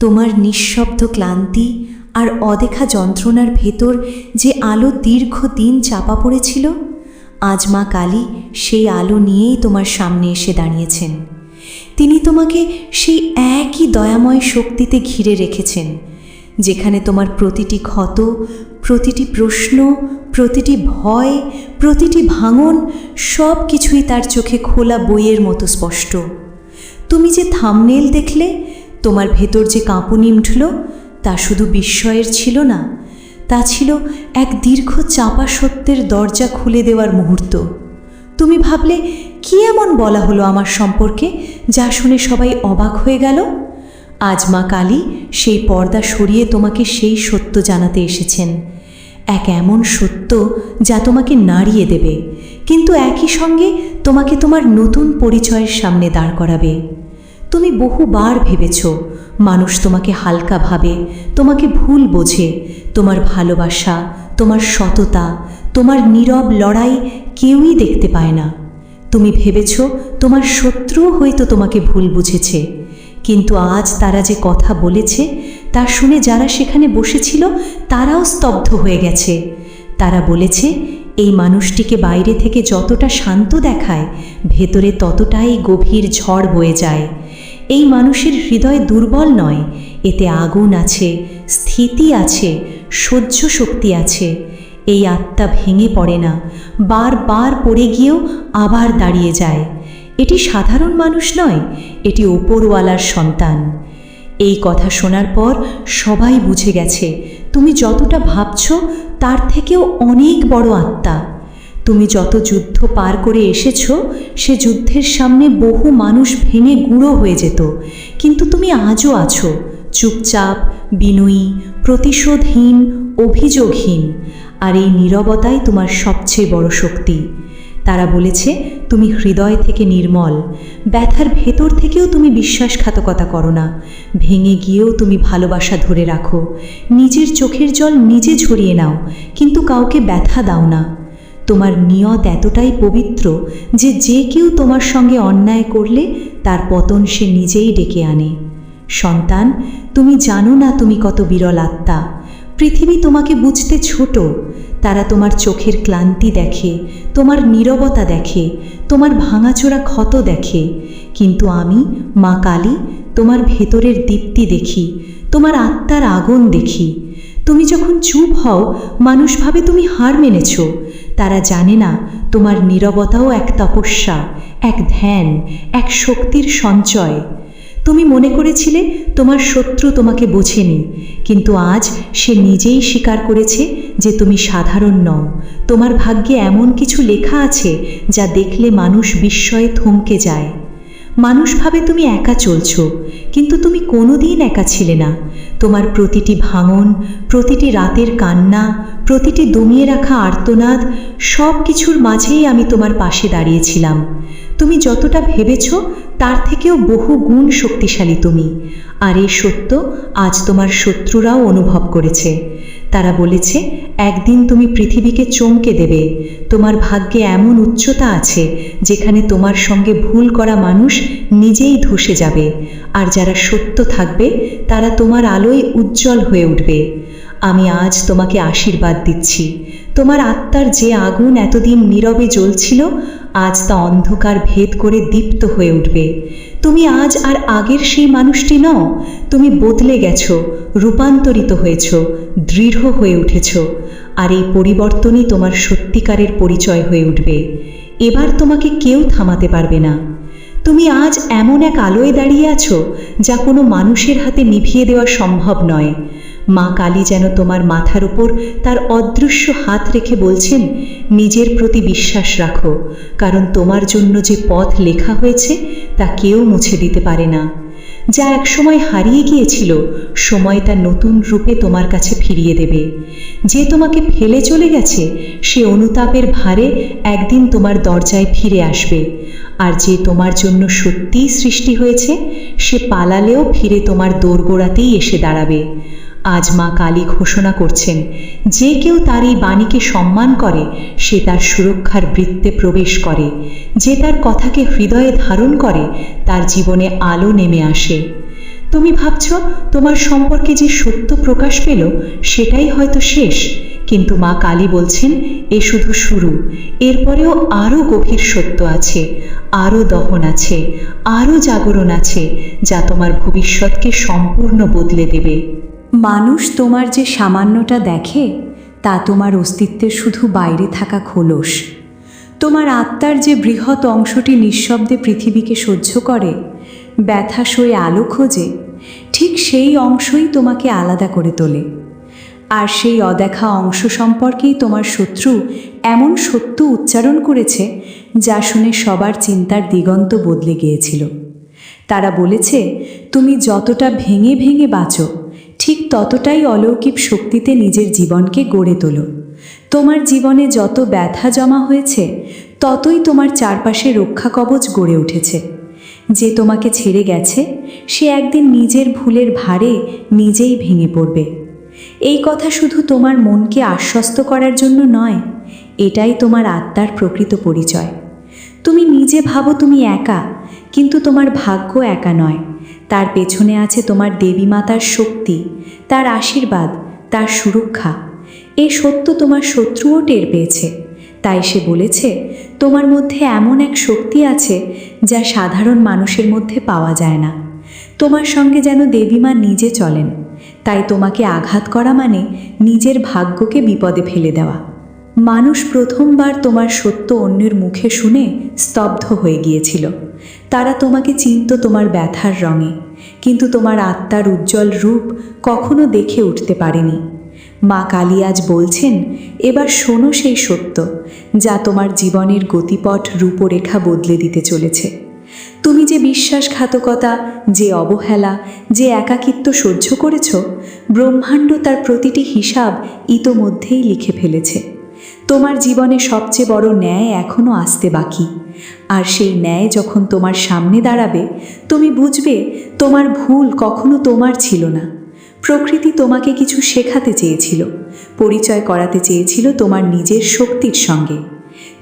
তোমার নিঃশব্দ ক্লান্তি আর অদেখা যন্ত্রণার ভেতর যে আলো দীর্ঘ দিন চাপা পড়েছিল, আজ মা কালী সেই আলো নিয়েই তোমার সামনে এসে দাঁড়িয়েছেন। তিনি তোমাকে সেই একই দয়াময় শক্তিতে ঘিরে রেখেছেন, যেখানে তোমার প্রতিটি ক্ষত, প্রতিটি প্রশ্ন, প্রতিটি ভয়, প্রতিটি ভাঙন সব কিছুই তার চোখে খোলা বইয়ের মতো স্পষ্ট। তুমি যে থামনেল দেখলে তোমার ভেতর যে কাঁপুনি উঠল, তা শুধু বিস্ময়ের ছিল না, তা ছিল এক দীর্ঘ চাপা সত্যের দরজা খুলে দেওয়ার মুহূর্ত। তুমি ভাবলে, কি এমন বলা হলো আমার সম্পর্কে, যা শুনে সবাই অবাক হয়ে গেল? আজ মা কালী সেই পর্দা সরিয়ে তোমাকে সেই সত্য জানাতে এসেছেন। এক এমন সত্য যা তোমাকে নাড়িয়ে দেবে, কিন্তু একই সঙ্গে তোমাকে তোমার নতুন পরিচয়ের সামনে দাঁড় করাবে। তুমি বহুবার ভেবেছ, মানুষ তোমাকে হালকা ভাবে, তোমাকে ভুল বোঝে, তোমার ভালোবাসা, তোমার সততা, তোমার নীরব লড়াই কেউই দেখতে পায় না। তুমি ভেবেছ, তোমার শত্রুও হয়তো তোমাকে ভুল বুঝেছে, কিন্তু আজ তারা যে কথা বলেছে, তা শুনে যারা সেখানে বসেছিল, তারাও স্তব্ধ হয়ে গেছে। তারা বলেছে, এই মানুষটিকে বাইরে থেকে যতটা শান্ত দেখায়, ভেতরে ততটাই গভীর ঝড় বয়ে যায়। এই মানুষের হৃদয় দুর্বল নয়। এতে আগুন আছে, স্থিতি আছে, সহ্য শক্তি আছে। এই আত্মা ভেঙে পড়ে না বারবার পড়ে গিয়েও আবার দাঁড়িয়ে যায়। এটি সাধারণ মানুষ নয়, এটি ওপরওয়ালার সন্তান। এই কথা শোনার পর সবাই বুঝে গেছে, তুমি যতটা ভাবছ, তার থেকেও অনেক বড় আত্মা। তুমি যত যুদ্ধ পার করে এসেছ, সে যুদ্ধের সামনে বহু মানুষ ভেঙে গুঁড়ো হয়ে যেত। কিন্তু তুমি আজও আছো, চুপচাপ, বিনয়ী, প্রতিশোধহীন, অভিযোগহীন, আর এই নীরবতাই তোমার সবচেয়ে বড় শক্তি। তারা বলেছে, তুমি হৃদয় থেকে নির্মল, ব্যথার ভেতর থেকেও তুমি বিশ্বাসঘাতকতা করো না, ভেঙে গিয়েও তুমি ভালোবাসা ধরে রাখো, নিজের চোখের জল নিজে ঝরিয়ে নাও, কিন্তু কাউকে ব্যথা দাও না। তোমার নিয়ত এতটাই পবিত্র যে যে কেউ তোমার সঙ্গে অন্যায় করলে তার পতন সে নিজেই ডেকে আনে। সন্তান, তুমি জানো না তুমি কত বিরল আত্মা। পৃথিবী তোমাকে বুঝতে ছোট। তারা তোমার চোখের ক্লান্তি দেখে, তোমার নীরবতা দেখে, তোমার ভাঙাচোরা ক্ষত দেখে। কিন্তু আমি, মা কালী, তোমার ভেতরের দীপ্তি দেখি, তোমার আত্মার আগুন দেখি। তুমি যখন চুপ হও মানুষ ভাবে তুমি হার মেনেছ। তারা জানে না তোমার নীরবতাও এক তপস্যা, এক ধ্যান, এক শক্তির সঞ্চয়। তুমি মনে করেছিলে তোমার শত্রু তোমাকে বোঝেনি, কিন্তু আজ সে নিজেই স্বীকার করেছে যে তুমি সাধারণ নও। তোমার ভাগ্যে এমন কিছু লেখা আছে যা দেখলে মানুষ বিস্ময়ে থমকে যায়। মানুষ ভাবে তুমি একা চলছ, কিন্তু তুমি কোনোদিন একা ছিলে না। তোমার প্রতিটি ভাঙন, প্রতিটি রাতের কান্না প্রতিটি দমিয়ে রাখা আর্তনাদ সব কিছুর মাঝেই আমি তোমার পাশে দাঁড়িয়েছিলাম। তুমি যতটা ভেবেছ, তার থেকেও বহু গুণ শক্তিশালী তুমি। আর এই সত্য আজ তোমার শত্রুরাও অনুভব করেছে। তারা বলেছে, একদিন তুমি পৃথিবীকে চমকে দেবে। তোমার ভাগ্যে এমন উচ্চতা আছে, যেখানে তোমার সঙ্গে ভুল করা মানুষ নিজেই ধসে যাবে। আর যারা সত্য থাকবে, তারা তোমার আলোয় উজ্জ্বল হয়ে উঠবে। আমি আজ তোমাকে আশীর্বাদ দিচ্ছি। তোমার আত্মার যে আগুন এতদিন নীরবে জ্বলছিল, আজ তা অন্ধকার ভেদ করে দীপ্ত হয়ে উঠবে। তুমি আজ আর আগের সেই মানুষটি নও, তুমি বদলে গেছো, রূপান্তরিত হয়েছ, দৃঢ় হয়ে উঠেছ, আর এই পরিবর্তনই তোমার সত্যিকারের পরিচয় হয়ে উঠবে। এবার তোমাকে কেউ থামাতে পারবে না। তুমি আজ এমন এক আলোয় দাঁড়িয়ে আছো, যা কোনো মানুষের হাতে নিভিয়ে দেওয়া সম্ভব নয়। মা কালী যেন তোমার মাথার উপর তার অদৃশ্য হাত রেখে বলছেন, নিজের প্রতি বিশ্বাস রাখো, কারণ তোমার জন্য যে পথ লেখা হয়েছে তা কেউ মুছে দিতে পারে না। যা একসময় হারিয়ে গিয়েছিল, সময় তা নতুন রূপে তোমার কাছে ফিরিয়ে দেবে। যে তোমাকে ফেলে চলে গেছে, সে অনুতাপের ভারে একদিন তোমার দরজায় ফিরে আসবে। আর যে তোমার জন্য সত্যিই সৃষ্টি হয়েছে, সে পালালেও ফিরে তোমার দোরগোড়াতেই এসে দাঁড়াবে। আজ মা কালী ঘোষণা করছেন, যে কেউ তার এই বাণীকে সম্মান করে, সে তার সুরক্ষার বৃত্তে প্রবেশ করে। যে তার কথাকে হৃদয়ে ধারণ করে, তার জীবনে আলো নেমে আসে। তুমি ভাবছ, তোমার সম্পর্কে যে সত্য প্রকাশ পেল, সেটাই হয়তো শেষ। কিন্তু মা কালী বলছেন, এ শুধু শুরু। এরপরেও আরও গভীর সত্য আছে, আরও দহন আছে, আরও জাগরণ আছে, যা তোমার ভবিষ্যৎকে সম্পূর্ণ বদলে দেবে। মানুষ তোমার যে সামান্যটা দেখে, তা তোমার অস্তিত্বের শুধু বাইরে থাকা খোলস। তোমার আত্মার যে বৃহৎ অংশটি নিঃশব্দে পৃথিবীকে সহ্য করে, ব্যথা সয়ে আলো খোঁজে, ঠিক সেই অংশই তোমাকে আলাদা করে তোলে। আর সেই অদেখা অংশ সম্পর্কেই তোমার শত্রু এমন সত্য উচ্চারণ করেছে, যা শুনে সবার চিন্তার দিগন্ত বদলে গিয়েছিল। তারা বলেছে, তুমি যতটা ভেঙে ভেঙে বাঁচো ঠিক ততটাই অলৌকিক শক্তিতে নিজের জীবনকে গড়ে তোলো। তোমার জীবনে যত ব্যথা জমা হয়েছে, ততই তোমার চারপাশে রক্ষা কবচ গড়ে উঠেছে। যে তোমাকে ছেড়ে গেছে, সে একদিন নিজের ভুলের ভারে নিজেই ভেঙে পড়বে। এই কথা শুধু তোমার মনকে আশ্বস্ত করার জন্য নয়, এটাই তোমার আত্মার প্রকৃত পরিচয়। তুমি নিজে ভাবো তুমি একা, কিন্তু তোমার ভাগ্য একা নয়। তার পেছনে আছে তোমার দেবী মাতার শক্তি, তার আশীর্বাদ, তার সুরক্ষা। এ সত্য তোমার শত্রুও টের পেয়েছে। তাই সে বলেছে, তোমার মধ্যে এমন এক শক্তি আছে যা সাধারণ মানুষের মধ্যে পাওয়া যায় না। তোমার সঙ্গে যেন দেবীমা নিজে চলেন। তাই তোমাকে আঘাত করা মানে নিজের ভাগ্যকে বিপদে ফেলে দেওয়া। মানুষ প্রথমবার তোমার সত্য অন্যের মুখে শুনে স্তব্ধ হয়ে গিয়েছিল। তারা তোমাকে চিনত তোমার ব্যথার রঙে, কিন্তু তোমার আত্মার উজ্জ্বল রূপ কখনো দেখে উঠতে পারেনি। মা কালী আজ বলছেন, এবার শোনো সেই সত্য, যা তোমার জীবনের গতিপট রূপরেখা বদলে দিতে চলেছে। তুমি যে বিশ্বাসঘাতকতা, যে অবহেলা, যে একাকিত্ব সহ্য করেছ, ব্রহ্মাণ্ড তার প্রতিটি হিসাব ইতোমধ্যেই লিখে ফেলেছে। তোমার জীবনে সবচেয়ে বড় ন্যায় এখনও আসতে বাকি। আর সেই ন্যায় যখন তোমার সামনে দাঁড়াবে, তুমি বুঝবে তোমার ভুল কখনো তোমার ছিল না। প্রকৃতি তোমাকে কিছু শেখাতে চেয়েছিল, পরিচয় করাতে চেয়েছিল তোমার নিজের শক্তির সঙ্গে।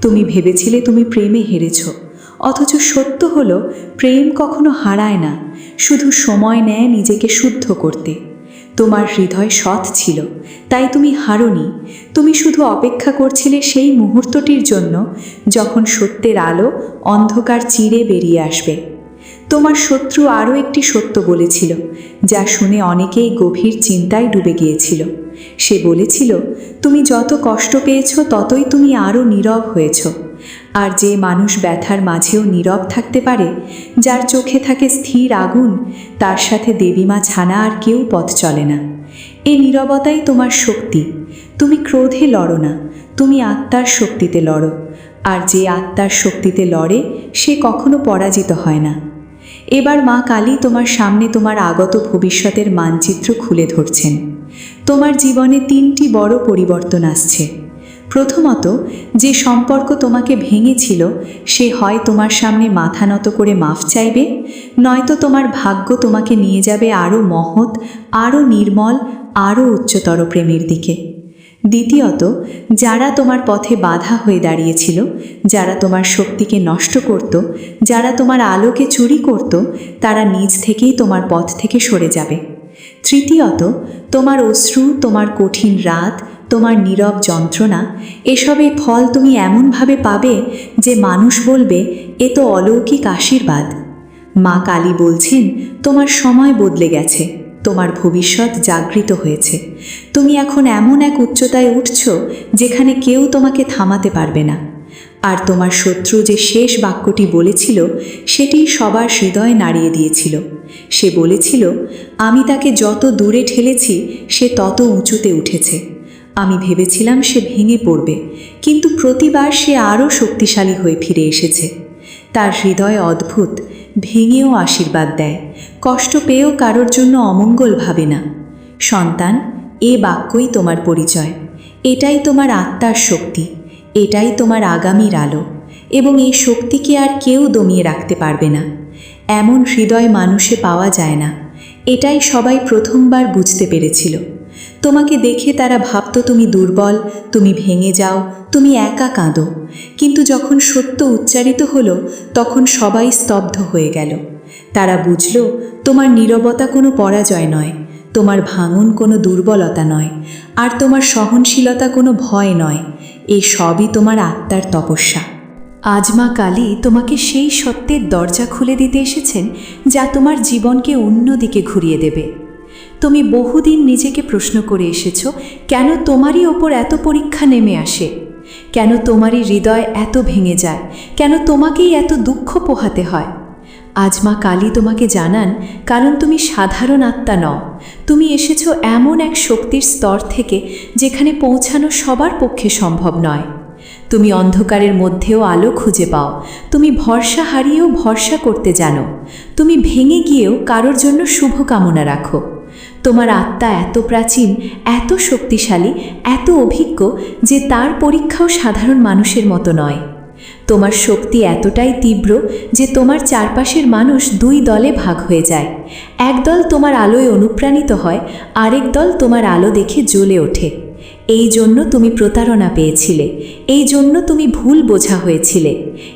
তুমি ভেবেছিলে তুমি প্রেমে হেরেছ, অথচ সত্য হলো প্রেম কখনো হারায় না, শুধু সময় নেয় নিজেকে শুদ্ধ করতে। তোমার হৃদয় সৎ ছিল, তাই তুমি হারনি। তুমি শুধু অপেক্ষা করছিলে সেই মুহূর্তটির জন্য, যখন সত্যের আলো অন্ধকার চিরে বেরিয়ে আসবে। তোমার শত্রু আরও একটি সত্য বলেছিল, যা শুনে অনেকেই গভীর চিন্তায় ডুবে গিয়েছিল। সে বলেছিল, তুমি যত কষ্ট পেয়েছ, ততই তুমি আরও নীরব হয়েছ। আর যে মানুষ ব্যথার মাঝেও নীরব থাকতে পারে, যার চোখে থাকে স্থির আগুন, তার সাথে দেবীমা ছানা আর কেউ পথ চলে না। এ নীরবতাই তোমার শক্তি। তুমি ক্রোধে লড়ো না, তুমি আত্মার শক্তিতে লড়ো। আর যে আত্মার শক্তিতে লড়ে, সে কখনো পরাজিত হয় না। এবার মা কালী তোমার সামনে তোমার আগত ভবিষ্যতের মানচিত্র খুলে ধরছেন। তোমার জীবনে তিনটি বড় পরিবর্তন আসছে। প্রথমত, যে সম্পর্ক তোমাকে ভেঙেছিল, সে হয় তোমার সামনে মাথা নত করে মাফ চাইবে, নয়তো তোমার ভাগ্য তোমাকে নিয়ে যাবে আরও মহৎ, আরও নির্মল, আরও উচ্চতর প্রেমের দিকে। দ্বিতীয়ত, যারা তোমার পথে বাধা হয়ে দাঁড়িয়েছিল, যারা তোমার শক্তিকে নষ্ট করত, যারা তোমার আলোকে চুরি করত, তারা নিজ থেকেই তোমার পথ থেকে সরে যাবে। তৃতীয়ত, তোমার অশ্রু, তোমার কঠিন রাত, তোমার নীরব যন্ত্রণা এসবের ফল তুমি এমনভাবে পাবে যে মানুষ বলবে, এ তো অলৌকিক আশীর্বাদ। মা কালী বলছেন, তোমার সময় বদলে গেছে, তোমার ভবিষ্যৎ জাগৃত হয়েছে। তুমি এখন এমন এক উচ্চতায় উঠছ যেখানে কেউ তোমাকে থামাতে পারবে না। আর তোমার শত্রু যে শেষ বাক্যটি বলেছিল, সেটি সবার হৃদয় নাড়িয়ে দিয়েছিল। সে বলেছিল, আমি তাকে যত দূরে ঠেলেছি, সে তত উঁচুতে উঠেছে। আমি ভেবেছিলাম সে ভেঙে পড়বে, কিন্তু প্রতিবার সে আরও শক্তিশালী হয়ে ফিরে এসেছে। তার হৃদয় অদ্ভুত, ভেঙেও আশীর্বাদ দেয়, কষ্ট পেয়েও কারোর জন্য অমঙ্গল ভাবে না। সন্তান, এ বাক্যই তোমার পরিচয়। এটাই তোমার আত্মার শক্তি। এটাই তোমার আগামীর আলো, এবং এই শক্তিকে আর কেউ দমিয়ে রাখতে পারবে না। এমন হৃদয় মানুষে পাওয়া যায় না। এটাই সবাই প্রথমবার বুঝতে পেরেছিল। তোমাকে দেখে তারা ভাবত, তুমি দুর্বল, তুমি ভেঙে যাও, তুমি একা কাঁদো। কিন্তু যখন সত্য উচ্চারিত হলো, তখন সবাই স্তব্ধ হয়ে গেল। তারা বুঝল, তোমার নীরবতা কোনো পরাজয় নয়, তোমার ভাঙন কোনো দুর্বলতা নয়, আর তোমার সহনশীলতা কোনো ভয় নয়। এই সবই তোমার আত্মার তপস্যা। আজ মা কালী তোমাকে সেই সত্যের দরজা খুলে দিতে এসেছেন, যা তোমার জীবনকে অন্যদিকে ঘুরিয়ে দেবে। তুমি বহুদিন নিজেকে প্রশ্ন করে এসেছ, কেন তোমারই ওপর এত পরীক্ষা নেমে আসে? কেন তোমারই হৃদয় এত ভেঙে যায়? কেন তোমাকেই এত দুঃখ পোহাতে হয়? আজ মা কালী তোমাকে জানান, কারণ তুমি সাধারণ আত্মা নও। তুমি এসেছ এমন এক শক্তির স্তর থেকে যেখানে পৌঁছানো সবার পক্ষে সম্ভব নয়। তুমি অন্ধকারের মধ্যেও আলো খুঁজে পাও। তুমি ভরসা হারিয়েও ভরসা করতে জানো। তুমি ভেঙে গিয়েও কারোর জন্য শুভকামনা রাখো। তোমার আত্মা এত প্রাচীন, এত শক্তিশালী, এত অভিজ্ঞ যে তার পরীক্ষাও সাধারণ মানুষের মতো নয়। তোমার শক্তি এতটাই তীব্র যে তোমার চারপাশের মানুষ দুই দলে ভাগ হয়ে যায়। একদল তোমার আলোয় অনুপ্রাণিত হয়, আরেক দল তোমার আলো দেখে জ্বলে ওঠে। এই জন্য তুমি প্রতারণা পেয়েছিলে, এই জন্য তুমি ভুল বোঝা হয়েছিলে,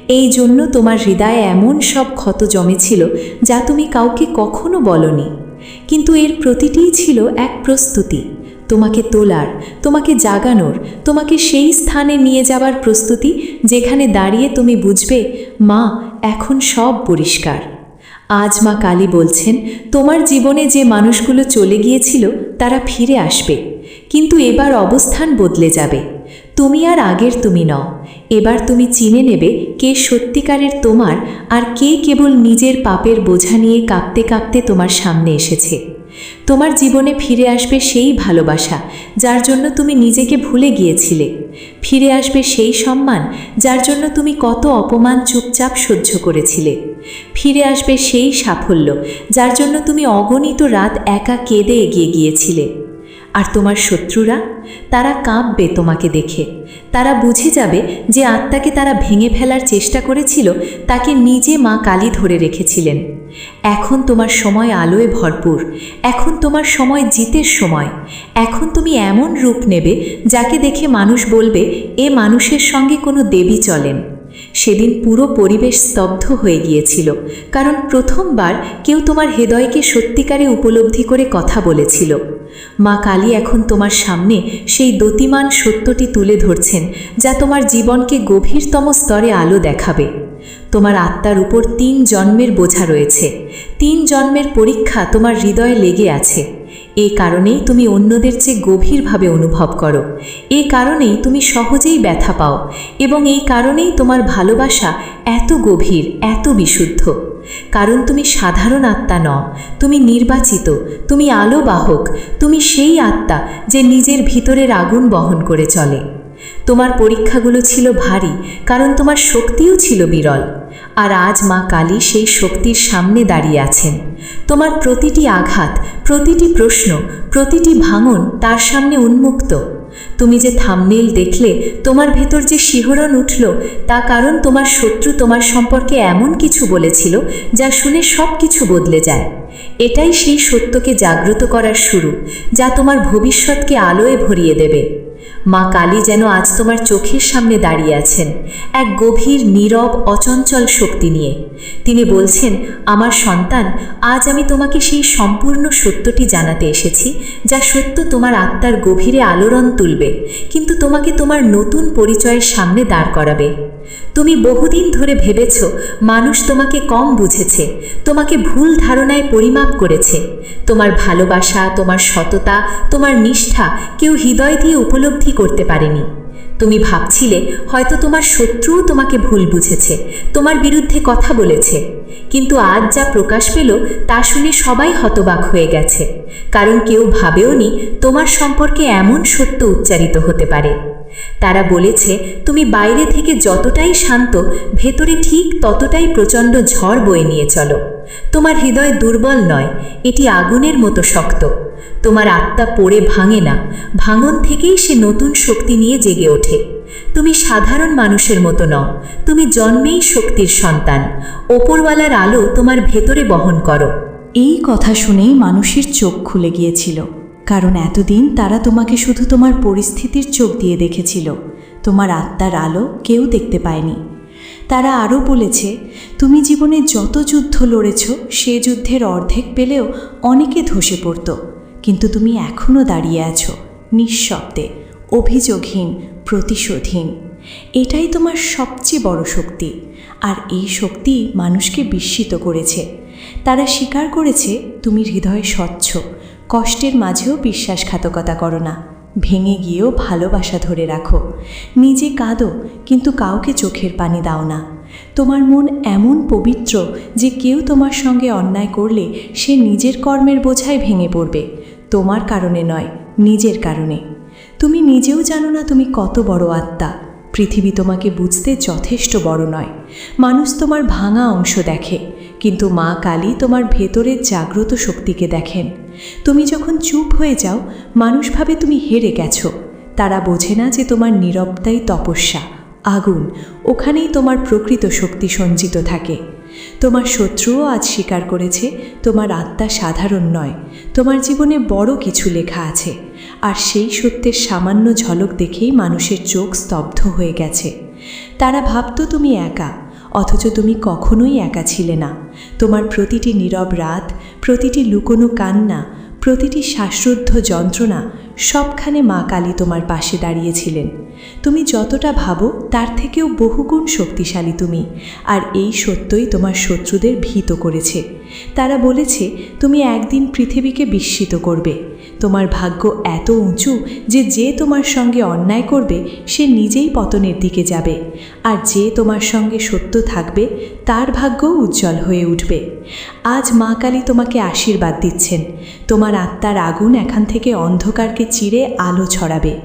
এই জন্য তোমার হৃদয়ে এমন সব ক্ষত জমেছিল যা তুমি কাউকে কখনো বলনি। কিন্তু এর প্রতিটিই ছিল এক প্রস্তুতি। তোমাকে তোলার, তোমাকে জাগানোর, তোমাকে সেই স্থানে নিয়ে যাবার প্রস্তুতি যেখানে দাঁড়িয়ে তুমি বুঝবে, মা, এখন সব পরিষ্কার। আজ মা কালী বলছেন, তোমার জীবনে যে মানুষগুলো চলে গিয়েছিল, তারা ফিরে আসবে, কিন্তু এবার অবস্থান বদলে যাবে। তুমি আর আগের তুমি নও, এবার তুমি চিনে নেবে কে সত্যিকারের তোমার আর কে কেবল নিজের পাপের বোঝা নিয়ে কাঁপতে কাঁপতে তোমার সামনে এসেছে। তোমার জীবনে ফিরে আসবে সেই ভালোবাসা, যার জন্য তুমি নিজেকে ভুলে গিয়েছিলে। ফিরে আসবে সেই সম্মান, যার জন্য তুমি কত অপমান চুপচাপ সহ্য করেছিলে। ফিরে আসবে সেই সাফল্য, যার জন্য তুমি অগণিত রাত একা কেঁদে এগিয়ে গিয়েছিলে। আর তোমার শত্রুরা? তারা কাঁপবে তোমাকে দেখে। তারা বুঝে যাবে যে আত্মাকে তারা ভেঙে ফেলার চেষ্টা করেছিল, তাকে নিজে মা কালী ধরে রেখেছিলেন। এখন তোমার সময় আলোয় ভরপুর। এখন তোমার সময় জিতের সময়। এখন তুমি এমন রূপ নেবে, যাকে দেখে মানুষ বলবে, এ মানুষের সঙ্গে কোনো দেবী চলেন। সেদিন পুরো পরিবেশ স্তব্ধ হয়ে গিয়েছিল, কারণ প্রথমবার কেউ তোমার হৃদয়কে সত্যিকারে উপলব্ধি করে কথা বলেছিল। মা কালী এখন তোমার সামনে সেই দতিমান সত্যটি তুলে ধরছেন, যা তোমার জীবনকে গভীরতম স্তরে আলো দেখাবে। তোমার আত্মার উপর তিন জন্মের বোঝা রয়েছে। তিন জন্মের পরীক্ষা তোমার হৃদয়ে লেগে আছে। এ কারণেই তুমি অন্যদের চেয়ে গভীরভাবে অনুভব করো। এ কারণেই তুমি সহজেই ব্যথা পাও এবং এই কারণেই তোমার ভালোবাসা এত গভীর, এত বিশুদ্ধ। কারণ তুমি সাধারণ আত্মা নও, তুমি নির্বাচিত, তুমি আলো বাহক তুমি সেই আত্মা যে নিজের ভিতরের আগুন বহন করে চলে। তোমার পরীক্ষাগুলো ছিল ভারী, কারণ তোমার শক্তিও ছিল বিরল। আর আজ মা কালী সেই শক্তির সামনে দাঁড়িয়ে আছেন। তোমার প্রতিটি আঘাত, প্রতিটি প্রশ্ন, প্রতিটি ভাঙন তার সামনে উন্মুক্ত। তুমি যে থামনেল দেখলে, তোমার ভেতর যে শিহরণ উঠল, তা কারণ তোমার শত্রু তোমার সম্পর্কে এমন কিছু বলেছিল, যা শুনে সব কিছু বদলে যায়। এটাই সেই সত্যকে জাগ্রত করার শুরু, যা তোমার ভবিষ্যৎকে আলোয় ভরিয়ে দেবে। মা কালী যেন আজ তোমার চোখের সামনে দাঁড়িয়ে আছেন, এক গভীর, নীরব, অচঞ্চল শক্তি নিয়ে। তিনি বলছেন, আমার সন্তান, আজ আমি তোমাকে সেই সম্পূর্ণ সত্যটি জানাতে এসেছি, যা সত্য তোমার আত্মার গভীরে আলোড়ন তুলবে, কিন্তু তোমাকে তোমার নতুন পরিচয়ের সামনে দাঁড় করাবে। তুমি বহুদিন ধরে ভেবেছ মানুষ তোমাকে কম বুঝেছে, তোমাকে ভুল ধারণায় পরিমাপ করেছে। তোমার ভালোবাসা, তোমার সততা, তোমার নিষ্ঠা কেউ হৃদয় দিয়ে উপলব্ধি করতে পারেনি। তুমি ভাবছিলে হয়তো তোমার শত্রুও তোমাকে ভুল বুঝেছে, তোমার বিরুদ্ধে কথা বলেছে। কিন্তু আজ যা প্রকাশ পেল তা শুনে সবাই হতবাক হয়ে গেছে। কারণ কেউ ভাবেওনি তোমার সম্পর্কে এমন সত্য উচ্চারিত হতে পারে। তারা বলেছে, তুমি বাইরে থেকে যতটাই শান্ত, ভেতরে ঠিক ততটাই প্রচণ্ড ঝড় বয়ে নিয়ে চলো। তোমার হৃদয় দুর্বল নয়, এটি আগুনের মতো শক্ত। তোমার আত্মা পড়ে ভাঙে না, ভাঙন থেকেই সে নতুন শক্তি নিয়ে জেগে ওঠে। তুমি সাধারণ মানুষের মতো নও, তুমি জন্মেই শক্তির সন্তান। ওপরওয়ালার আলো তোমার ভেতরে বহন করো। এই কথা শুনেই মানুষের চোখ খুলে গিয়েছিল। কারণ এতদিন তারা তোমাকে শুধু তোমার পরিস্থিতির চোখ দিয়ে দেখেছিল। তোমার আত্মার আলো কেউ দেখতে পায়নি। তারা আরও বলেছে, তুমি জীবনে যত যুদ্ধ লড়েছ, সে যুদ্ধের অর্ধেক পেলেও অনেকে ধসে পড়ত। কিন্তু তুমি এখনও দাঁড়িয়ে আছো, নিঃশব্দে, অভিযোগহীন, প্রতিশোধহীন। এটাই তোমার সবচেয়ে বড় শক্তি। আর এই শক্তি মানুষকে বিস্মিত করেছে। তারা স্বীকার করেছে, তুমি হৃদয় স্বচ্ছ কষ্টের মাঝেও বিশ্বাসঘাতকতা করো না। ভেঙে গিয়েও ভালোবাসা ধরে রাখো। নিজে কাঁদো, কিন্তু কাউকে চোখের পানি দাও না। তোমার মন এমন পবিত্র যে কেউ তোমার সঙ্গে অন্যায় করলে সে নিজের কর্মের বোঝায় ভেঙে পড়বে। তোমার কারণে নয়, নিজের কারণে। তুমি নিজেও জানো না তুমি কত বড় আত্মা। পৃথিবী তোমাকে বুঝতে যথেষ্ট বড় নয়। মানুষ তোমার ভাঙা অংশ দেখে, কিন্তু মা কালী তোমার ভেতরের জাগ্রত শক্তিকে দেখেন। তুমি যখন চুপ হয়ে যাও, মানুষ ভাবে তুমি হেরে গেছো। তারা বোঝে না যে তোমার নীরবতাই তপস্যা। আগুন, ওখানেই তোমার প্রকৃত শক্তি সঞ্চিত থাকে। তোমার শত্রুও আজ স্বীকার করেছে, তোমার আত্মা সাধারণ নয়। তোমার জীবনে বড় কিছু লেখা আছে। আর সেই সত্যের সামান্য ঝলক দেখেই মানুষের চোখ স্তব্ধ হয়ে গেছে। তারা ভাবতো তুমি একা, অথচ তুমি কখনোই একা ছিলে না। তোমার প্রতিটি নীরব রাত প্রতিটি লুকোনো কান্না, প্রতিটি শ্বাসরুদ্ধ যন্ত্রণা সবখানে মা কালী তোমার পাশে দাঁড়িয়েছিলেন। তুমি যতটা ভাবো, তার থেকেও বহুগুণ শক্তিশালী তুমি, আর এই সত্যই তোমার শত্রুদের ভীত করেছে। তারা বলেছে, তুমি একদিন পৃথিবীকে বিস্মিত করবে। তোমার ভাগ্য এত উঁচু যে যে তোমার সঙ্গে অন্যায় করবে, সে নিজেই পতনের দিকে যাবে। আর যে তোমার সঙ্গে সত্য থাকবে, তার ভাগ্যও উজ্জ্বল হয়ে উঠবে। আজ মা কালী তোমাকে আশীর্বাদ দিচ্ছেন। তোমার আত্মার আগুন এখান থেকে অন্ধকারকে চিরে আলো ছড়াবে।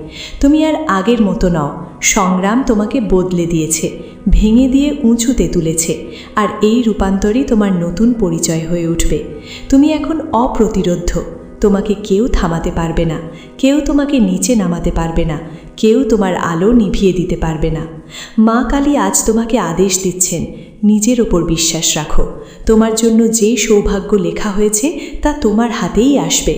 তুমি আর আগের মতো নও, সংগ্রাম তোমাকে বদলে দিয়েছে, ভেঙে দিয়ে উঁচুতে তুলেছে, আর এই রূপান্তরই তোমার নতুন পরিচয় হয়ে উঠবে। তুমি এখন অপ্রতিরোধ্য। তোমাকে কেউ থামাতে পারবে না, কেউ তোমাকে নিচে নামাতে পারবে না, কেউ তোমার আলো নিভিয়ে দিতে পারবে না। মা কালী আজ তোমাকে আদেশ দিচ্ছেন, নিজের ওপর বিশ্বাস রাখো। তোমার জন্য যে সৌভাগ্য লেখা হয়েছে তা তোমার হাতেই আসবে।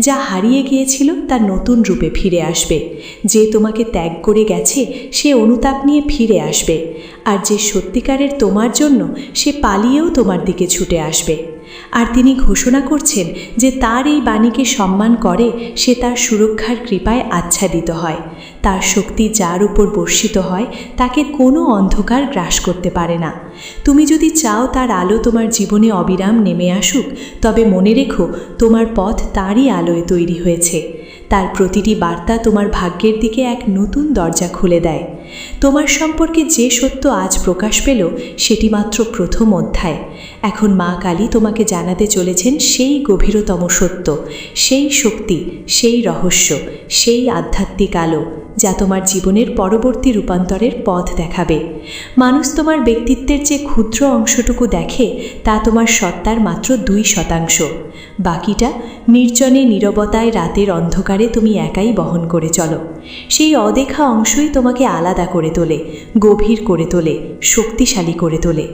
যা হারিয়ে গিয়েছিল তা নতুন রূপে ফিরে আসবে। যে তোমাকে ত্যাগ করে গেছে, সে অনুতাপ নিয়ে ফিরে আসবে। আর যে সত্যিকারের তোমার জন্য, সে পালিয়েও তোমার দিকে ছুটে আসবে। আর তিনি ঘোষণা করছেন যে তার এই বাণীকে সম্মান করে সে তার সুরক্ষার কৃপায় আচ্ছাদিত হয়। তার শক্তি যার উপর বর্ষিত হয়, তাকে কোনো অন্ধকার গ্রাস করতে পারে না। তুমি যদি চাও তার আলো তোমার জীবনে অবিরাম নেমে আসুক, তবে মনে রেখো তোমার পথ তারই আলোয় তৈরি হয়েছে। তার প্রতিটি বার্তা তোমার ভাগ্যের দিকে এক নতুন দরজা খুলে দেয়। তোমার সম্পর্কে যে সত্য আজ প্রকাশ পেল, সেটি মাত্র প্রথম অধ্যায়। এখন মা কালী তোমাকে জানাতে চলেছেন সেই গভীরতম সত্য, সেই শক্তি, সেই রহস্য, সেই আধ্যাত্মিক আলো। যা তোমার জীবনের পরবর্তী রূপান্তরের পথ দেখাবে। মানুষ তোমার ব্যক্তিত্বের যে ক্ষুদ্র অংশটুকু দেখে, তা তোমার সত্তার মাত্র দুই শতাংশ। বাকিটা নির্জনে নীরবতায় রাতের অন্ধকারে তুমি একাই বহন করে চলো। সেই অদেখা অংশই তোমাকে আলাদা করে তোলে, গভীর করে তোলে, শক্তিশালী করে তোলে।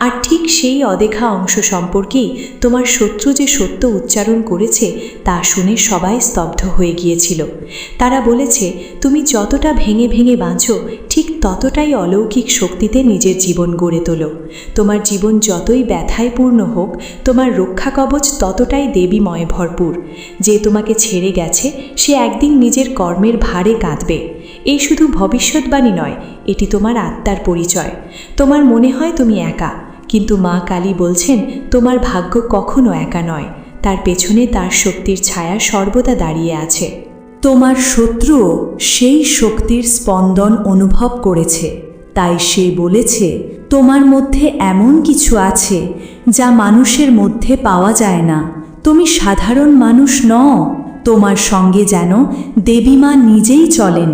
আর ঠিক সেই অদেখা অংশ সম্পর্কেই তোমার শত্রু যে সত্য উচ্চারণ করেছে, তা শুনে সবাই স্তব্ধ হয়ে গিয়েছিল। তারা বলেছে, তুমি যতটা ভেঙে ভেঙে বাঁচো ঠিক ততটাই অলৌকিক শক্তিতে নিজের জীবন গড়ে তোলো। তোমার জীবন যতই ব্যথায় পূর্ণ হোক, তোমার রক্ষা কবচ ততটাই দেবীময় ভরপুর। যে তোমাকে ছেড়ে গেছে, সে একদিন নিজের কর্মের ভারে কাঁদবে। এই শুধু ভবিষ্যৎবাণী নয়, এটি তোমার আত্মার পরিচয়। তোমার মনে হয় তুমি একা, কিন্তু মা কালী বলছেন, তোমার ভাগ্য কখনো একা নয়। তার পেছনে তার শক্তির ছায়া সর্বদা দাঁড়িয়ে আছে। তোমার শত্রুও সেই শক্তির স্পন্দন অনুভব করেছে। তাই সে বলেছে, তোমার মধ্যে এমন কিছু আছে যা মানুষের মধ্যে পাওয়া যায় না। তুমি সাধারণ মানুষ নও, তোমার সঙ্গে যেন দেবীমা নিজেই চলেন।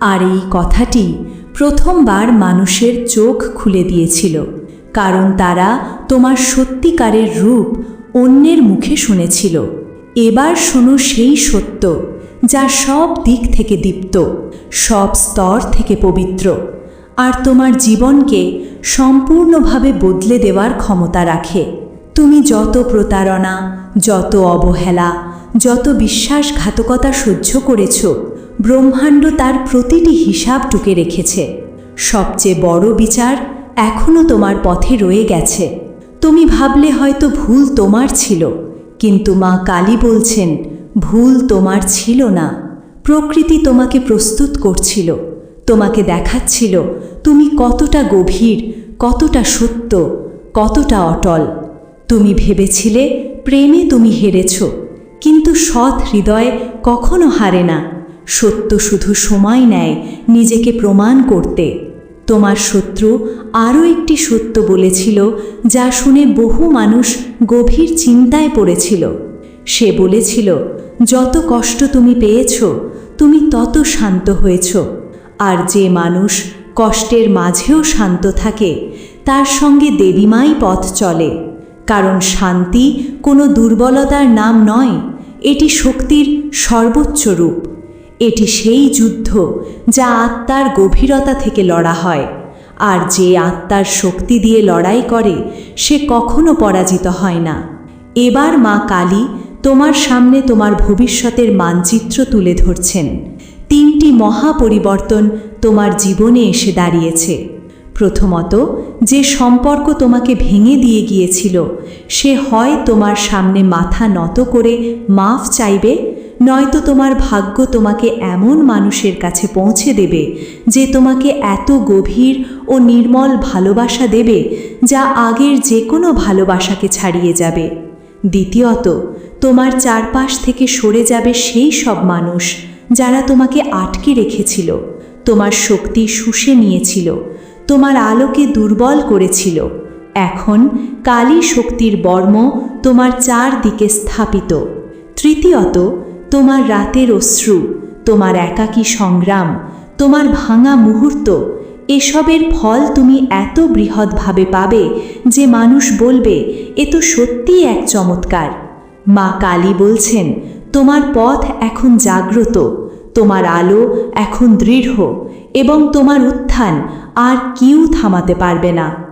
আর এই কথাটি প্রথমবার মানুষের চোখ খুলে দিয়েছিল, কারণ তারা তোমার সত্যিকারের রূপ অন্যের মুখে শুনেছিল। এবার শোনো সেই সত্য যা সব দিক থেকে দীপ্ত, সব স্তর থেকে পবিত্র। আর তোমার জীবনকে সম্পূর্ণভাবে বদলে দেওয়ার ক্ষমতা রাখে। তুমি যত প্রতারণা, যত অবহেলা, যত বিশ্বাসঘাতকতা সহ্য করেছ, ব্রহ্মাণ্ড তার প্রতিটি হিসাব টুকে রেখেছে। সবচেয়ে বড় বিচার এখনও তোমার পথে রয়ে গেছে। তুমি ভাবলে হয়তো ভুল তোমার ছিল, কিন্তু মা কালী বলছেন ভুল তোমার ছিল না। প্রকৃতি তোমাকে প্রস্তুত করছিল, তোমাকে দেখাচ্ছিল তুমি কতটা গভীর, কতটা সত্য, কতটা অটল। তুমি ভেবেছিলে প্রেমে তুমি হেরেছ, কিন্তু সৎ হৃদয় কখনো হারে না। সত্য শুধু সময় নেয় নিজেকে প্রমাণ করতে। তোমার শত্রু আরও একটি সত্য বলেছিল, যা শুনে বহু মানুষ গভীর চিন্তায় পড়েছিল। সে বলেছিল যত কষ্ট তুমি পেয়েছ, তুমি তত শান্ত হয়েছ। আর যে মানুষ কষ্টের মাঝেও শান্ত থাকে, তার সঙ্গে দেবীমাই পথ চলে। কারণ শান্তি কোনো দুর্বলতার নাম নয়, এটি শক্তির সর্বোচ্চ রূপ। এটি সেই যুদ্ধ যা আত্মার গভীরতা থেকে লড়া হয়। আর যে আত্মার শক্তি দিয়ে লড়াই করে, সে কখনো পরাজিত হয় না। এবার মা কালী তোমার সামনে তোমার ভবিষ্যতের মানচিত্র তুলে ধরছেন। তিনটি মহা পরিবর্তন তোমার জীবনে এসে দাঁড়িয়েছে। প্রথমত, যে সম্পর্ক তোমাকে ভেঙে দিয়ে গিয়েছিল, সে হয় তোমার সামনে মাথা নত করে মাফ চাইবে, নয়তো তোমার ভাগ্য তোমাকে এমন মানুষের কাছে পৌঁছে দেবে যে তোমাকে এত গভীর ও নির্মল ভালোবাসা দেবে যা আগের যে কোনো ভালোবাসাকে ছাড়িয়ে যাবে। দ্বিতীয়ত তোমার চারপাশ থেকে সরে যাবে সেই সব মানুষ যারা তোমাকে আটকে রেখেছিল, তোমার শক্তি শুষে নিয়েছিল, তোমার আলোকে দুর্বল করেছিল। এখন কালী শক্তির বর্ম তোমার চারদিকে স্থাপিত। তৃতীয়ত, তোমার রাতের অশ্রু, তোমার একাকী সংগ্রাম, তোমার ভাঙা মুহূর্ত, এসবের ফল তুমি এত বৃহৎভাবে পাবে যে মানুষ বলবে, এ তো সত্যিই এক চমৎকার। মা কালী বলছেন, তোমার পথ এখন জাগ্রত, তোমার আলো এখন দৃঢ় এবং তোমার উত্থান আর কেউ থামাতে পারবে না।